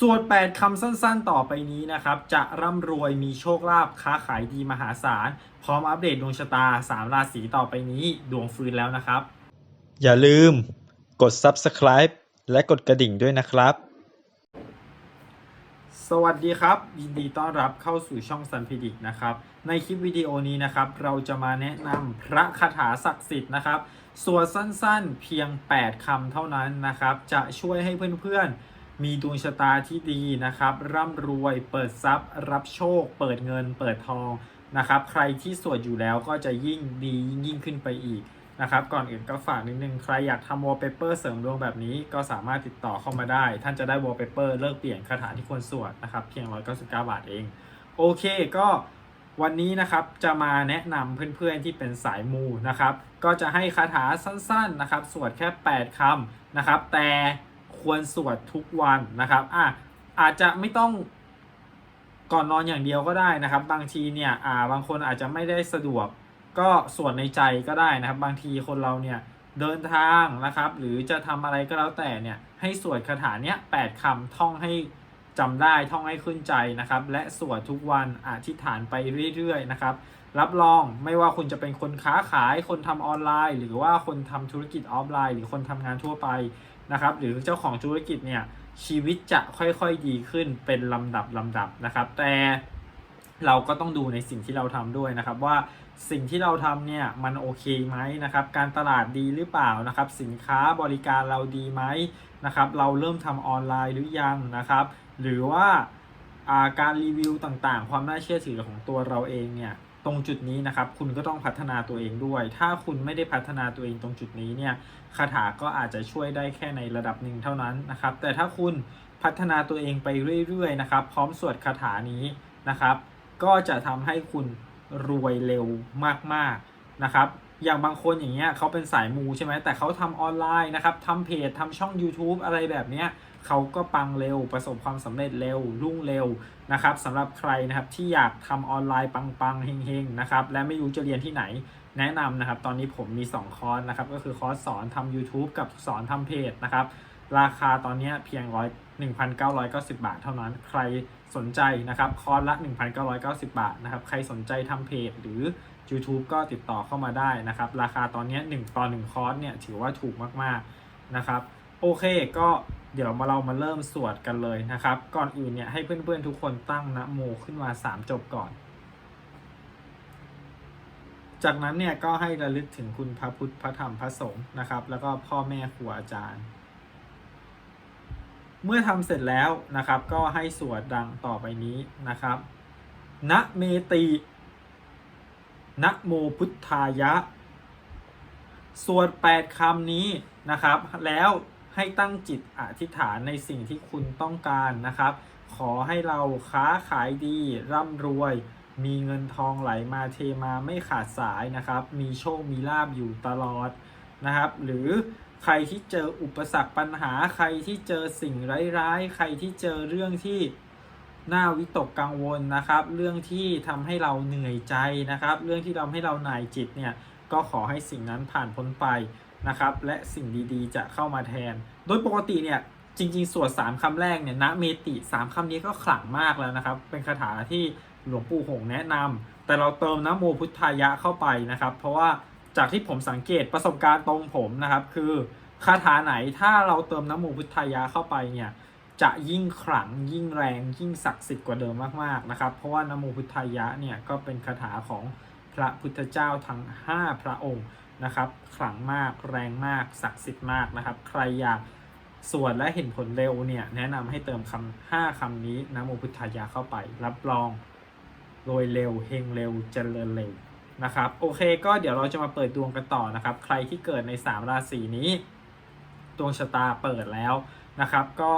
ส่วน8คำสั้นๆ ต่อไปนี้นะครับ จะร่ำรวยมีโชคลาภค้าขายดีมหาศาล พร้อมอัปเดตดวงชะตา 3 ราศีต่อไปนี้ดวงฟื้นแล้วนะครับ อย่าลืมกด subscribe และกดกระดิ่งด้วยนะครับ สวัสดีครับ ยินดีต้อนรับเข้าสู่ช่องซันพิดิกนะครับ ในคลิปวิดีโอนี้นะครับ เราจะมาแนะนำพระคาถาศักดิ์สิทธิ์นะครับสวดสั้นๆ เพียง 8คำเท่านั้นนะครับ จะช่วยให้เพื่อนๆ มีดวงชะตาที่ดีนะครับ ร่ำรวยเปิดทรัพย์ รับโชค เปิดเงิน เปิดทองนะครับ ใครที่สวดอยู่แล้วก็จะยิ่งดียิ่งยิ่งขึ้นไปอีกนะครับ ก่อนอื่นก็ฝากนิดนึง ใครอยากทำวอลเปเปอร์เสริมดวงแบบนี้ก็สามารถติดต่อเข้ามาได้ ท่านจะได้วอลเปเปอร์เลิกเปลี่ยนคาถาที่ควรสวดนะครับ เพียง 199 บาทเอง โอเคก็วันนี้นะครับจะมาแนะนำเพื่อนๆที่เป็นสายมูนะครับ ก็จะให้คาถาสั้นๆนะครับ สวดแค่ 8คำนะครับ แต่ ควรสวดทุกวันนะครับอะอาจจะไม่ต้องก่อนนอนอย่างเดียวก็ได้นะครับ บางทีเนี่ยอ่าบางคนอาจจะไม่ได้สะดวกก็สวดในใจก็ได้นะครับ บางทีคนเราเนี่ยเดินทางนะครับ หรือจะทำอะไรก็แล้วแต่เนี่ยให้สวดคาถาเนี้ยแปดคำท่องให้จำได้ท่องให้ขึ้นใจนะครับ และสวดทุกวันอธิษฐานไปเรื่อยๆนะครับ รับรองไม่ว่าคุณจะเป็นคนค้าขายคนทำออนไลน์ หรือว่าคนทำธุรกิจออฟไลน์ หรือคนทำงานทั่วไป นะครับ หรือเจ้าของธุรกิจเนี่ยชีวิตจะค่อยๆดีขึ้นเป็นลำดับลำดับนะครับ แต่เราก็ต้องดูในสิ่งที่เราทำด้วยนะครับ ว่าสิ่งที่เราทำเนี่ยมันโอเคไหมนะครับ การตลาดดีหรือเปล่านะครับ สินค้าบริการเราดีไหมนะครับ เราเริ่มทำออนไลน์หรือยังนะครับ หรือว่าอ่าการรีวิวต่างๆ ความน่าเชื่อถือของตัวเราเองเนี่ย ตรงจุดนี้นะครับ คุณก็ต้องพัฒนาตัวเองด้วย ถ้าคุณไม่ได้พัฒนาตัวเองตรงจุดนี้เนี่ยคาถาก็อาจจะช่วยได้แค่ในระดับหนึ่งเท่านั้นนะครับ แต่ถ้าคุณพัฒนาตัวเองไปเรื่อยๆนะครับ พร้อมสวดคาถานี้นะครับ ก็จะทำให้คุณรวยเร็วมากๆนะครับ อย่างบางคนอย่างเงี้ยเขาเป็นสายมูใช่ไหมแต่เขาทำออนไลน์นะครับทำเพจทำช่อง YouTube อะไรแบบเนี้ย เขาก็ปังเร็ว ประสบความสำเร็จเร็วรุ่งเร็วนะครับสำหรับใครนะครับที่อยากทำออนไลน์ปังๆเฮงๆนะครับและไม่รู้จะเรียนที่ไหนแนะนำนะครับ ตอนนี้ผมมี 2 คอร์สนะครับ ก็คือคอร์สสอนทำ YouTube กับสอนทำเพจนะครับ ราคาตอนนี้เพียงร้อย1,990 บาทเท่านั้น ใครสนใจนะครับ คอร์สละ 1,990 บาทนะครับ ใครสนใจทำเพจหรือ YouTube ก็ติดต่อเข้ามาได้นะครับ ราคาตอนนี้ 1 ต่อ 1 คอร์สเนี่ย ถือว่าถูกมาก ๆ นะครับ โอเคก็ เดี๋ยวมาเรามาเริ่มสวดกันเลยนะครับ ก่อนอื่นเนี่ยให้เพื่อนๆทุกคนตั้งนะโมขึ้นมา3จบก่อน จากนั้นเนี่ยก็ให้ระลึกถึงคุณพระพุทธพระธรรมพระสงฆ์นะครับ แล้วก็พ่อแม่ครูอาจารย์ เมื่อทำเสร็จแล้วนะครับ ก็ให้สวดดังต่อไปนี้นะครับนะเมตินะโมพุทธายะ สวด 8คำนี้นะครับ แล้ว ให้ตั้งจิตอธิษฐานในสิ่งที่คุณต้องการนะครับ ขอให้เราค้าขายดี ร่ำรวย มีเงินทองไหลมาเทมาไม่ขาดสายนะครับ มีโชคมีลาบอยู่ตลอดนะครับ หรือใครที่เจออุปสรรคปัญหาใครที่เจอสิ่งร้ายๆ ใครที่เจอเรื่องที่น่าวิตกกังวลนะครับ เรื่องที่ทำให้เราเหนื่อยใจนะครับ เรื่องที่ทำให้เราหน่ายจิตเนี่ยก็ขอให้สิ่งนั้นผ่านพ้นไป นะครับ และสิ่งดีๆ จะเข้ามาแทน โดยปกติเนี่ยจริงๆ สวด3คำแรกเนี่ยนะเมติ3คำนี้ก็ขลังมากแล้วนะครับ เป็นคาถาที่หลวงปู่หงแนะนำแต่เราเติมนะโมพุทธายะเข้าไปนะครับ เพราะว่าจากที่ผมสังเกตประสบการณ์ตรงผมนะครับ คือคาถาไหนถ้าเราเติมนะโมพุทธายะเข้าไปเนี่ยจะยิ่งขลังยิ่งแรงยิ่งศักดิ์สิทธิ์กว่าเดิมมากๆนะครับเพราะว่านะโมพุทธายะเนี่ยก็เป็นคาถาของพระพุทธเจ้าทั้ง 5 พระองค์ นะครับ ขลังมากแรงมากศักดิ์สิทธิ์มากนะครับ ใครอยากสวดและเห็นผลเร็วเนี่ยแนะนำให้เติมคำห้าคำนี้นะโมพุทธายะเข้าไป รับรองรวยเร็วเฮงเร็วเจริญเร็วนะครับโอเคก็เดี๋ยวเราจะมาเปิดดวงกันต่อนะครับ ใครที่เกิดใน 3 ราศีนี้ ดวงชะตาเปิดแล้วนะครับ ก็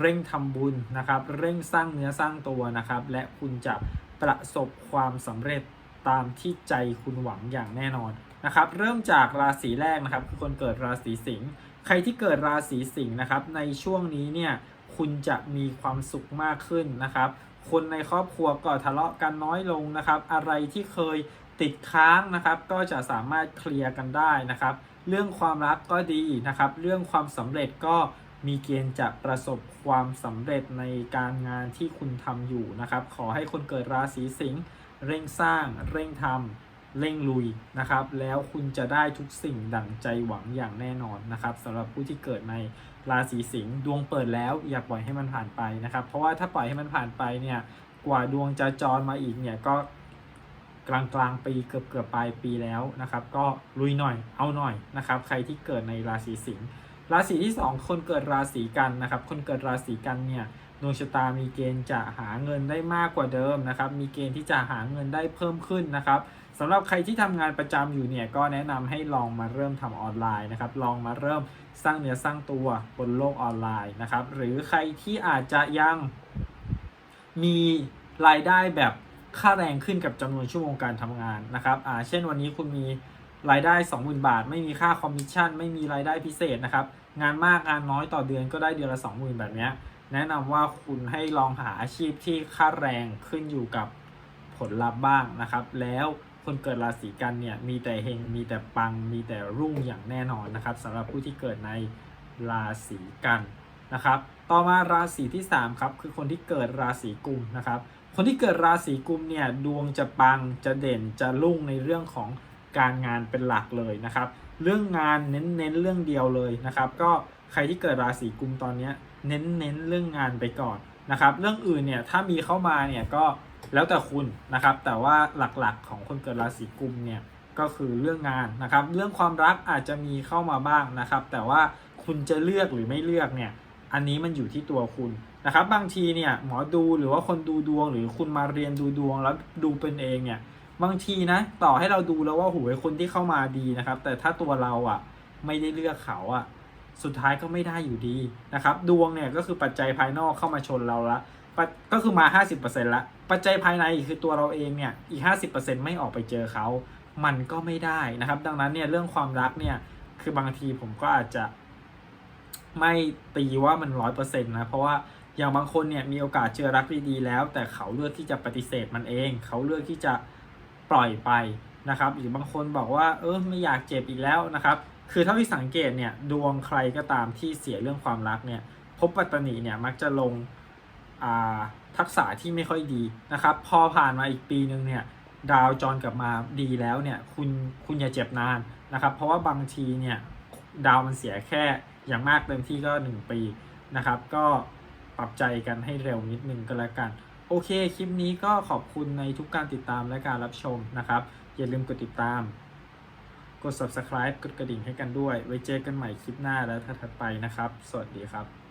เร่งทำบุญนะครับ เร่งสร้างเนื้อสร้างตัวนะครับ และคุณจะประสบความสำเร็จตามที่ใจคุณหวังอย่างแน่นอน นะครับเริ่มจากราศีแรกนะครับคือคนเกิดราศีสิงห์ใครที่เกิดราศีสิงห์นะครับในช่วงนี้เนี่ยคุณจะมีความสุขมากขึ้นนะครับ คนในครอบครัวก็ทะเลาะกันน้อยลงนะครับ อะไรที่เคยติดค้างนะครับ ก็จะสามารถเคลียร์กันได้นะครับ เรื่องความรักก็ดีนะครับ เรื่องความสำเร็จก็มีเกณฑ์จะประสบความสำเร็จในการงานที่คุณทำอยู่นะครับ ขอให้คนเกิดราศีสิงห์เร่งสร้างเร่งทำ เร่งลุยนะครับ แล้วคุณจะได้ทุกสิ่งดั่งใจหวังอย่างแน่นอนนะครับสำหรับผู้ที่เกิดในราศีสิงห์ดวงเปิดแล้วอย่าปล่อยให้มันผ่านไปนะครับ เพราะว่าถ้าปล่อยให้มันผ่านไปเนี่ยกว่าดวงจะจรมาอีกเนี่ยก็กลางกลางปีเกือบเกือบปลายปีแล้วนะครับ ก็ลุยหน่อยเอาหน่อยนะครับ ใครที่เกิดในราศีสิงห์ราศีที่ 2 คนเกิดราศีกันนะครับ คนเกิดราศีกันเนี่ยดวงชะตามีเกณฑ์จะหาเงินได้มากกว่าเดิมนะครับ มีเกณฑ์ที่จะหาเงินได้เพิ่มขึ้นนะครับ สำหรับใครที่ทำงานประจำอยู่เนี่ยก็แนะนำให้ลองมาเริ่มทำออนไลน์นะครับ ลองมาเริ่มสร้างเนื้อสร้างตัวบนโลกออนไลน์นะครับ หรือใครที่อาจจะยังมีรายได้แบบค่าแรงขึ้นกับจำนวนชั่วโมงการทำงานนะครับอ่าเช่นวันนี้คุณมีรายได้ 20,000 บาท ไม่มีค่าคอมมิชชั่น ไม่มีรายได้พิเศษนะครับ งานมากงานน้อยต่อเดือนก็ได้เดือนละ 20,000 แบบนี้แนะนำว่าคุณให้ลองหาอาชีพที่ค่าแรงขึ้นอยู่กับผลลัพธ์บ้างนะครับ แล้ว คนเกิดราศีกันเนี่ยมีแต่เฮงมีแต่ปังมีแต่รุ่งอย่างแน่นอนนะครับสำหรับผู้ที่เกิดในราศีกันนะครับ ต่อมาราศีที่3ครับคือคนที่เกิดราศีกุมนะครับ คนที่เกิดราศีกุมเนี่ยดวงจะปังจะเด่นจะรุ่งในเรื่องของการงานเป็นหลักเลยนะครับ เรื่องงานเน้นเน้นเรื่องเดียวเลยนะครับ ก็ใครที่เกิดราศีกุมตอนนี้เน้นเน้นเรื่องงานไปก่อน นะครับ เรื่องอื่นเนี่ยถ้ามีเข้ามาเนี่ยก็แล้วแต่คุณนะครับ แต่ว่าหลักๆของคนเกิดราศีกุมเนี่ยก็คือเรื่องงานนะครับ เรื่องความรักอาจจะมีเข้ามาบ้างนะครับ แต่ว่าคุณจะเลือกหรือไม่เลือกเนี่ย อันนี้มันอยู่ที่ตัวคุณนะครับ บางทีเนี่ยหมอดูหรือว่าคนดูดวง หรือคุณมาเรียนดูดวงแล้วดูเป็นเองเนี่ย บางทีนะต่อให้เราดูแล้วว่าหูยคนที่เข้ามาดีนะครับ แต่ถ้าตัวเราอะไม่ได้เลือกเขาอะ สุดท้ายก็ไม่ได้อยู่ดีนะครับดวงเนี่ยก็คือปัจจัยภายนอกเข้ามาชนเราละก็คือมา 50%ละปัจจัยภายในคือตัวเราเองเนี่ยอีก 50%ไม่ออกไปเจอเขา มันก็ไม่ได้นะครับ ดังนั้นเนี่ยเรื่องความรักเนี่ยคือบางทีผมก็อาจจะไม่ตีว่ามันร้อยเปอร์เซ็นต์นะเพราะว่าอย่างบางคนเนี่ยมีโอกาสเจอรักดีๆแล้ว แต่เขาเลือกที่จะปฏิเสธมันเอง เขาเลือกที่จะปล่อยไปนะครับหรือบางคนบอกว่าเออไม่อยากเจ็บอีกแล้วนะครับ คือเท่าที่สังเกตเนี่ยดวงใครก็ตามที่เสียเรื่องความรักเนี่ยภพปัตตนีเนี่ยมักจะลงอ่าทักษะที่ไม่ค่อยดีนะครับพอผ่านมาอีกปีนึงเนี่ยดาวจรกลับมาดีแล้วเนี่ยคุณคุณอย่าเจ็บนานนะครับ เพราะว่าบางทีเนี่ยดาวมันเสียแค่อย่างมากเต็มที่ก็ 1 ปีนะครับ ก็ปรับใจกันให้เร็วนิดนึงก็แล้วกัน โอเค คลิปนี้ก็ขอบคุณในทุกการติดตามและการรับชมนะครับ อย่าลืมกดติดตาม กด subscribe กดกระดิ่งให้กันด้วย ไว้เจอกันใหม่คลิปหน้าและถัดไปนะครับ สวัสดีครับ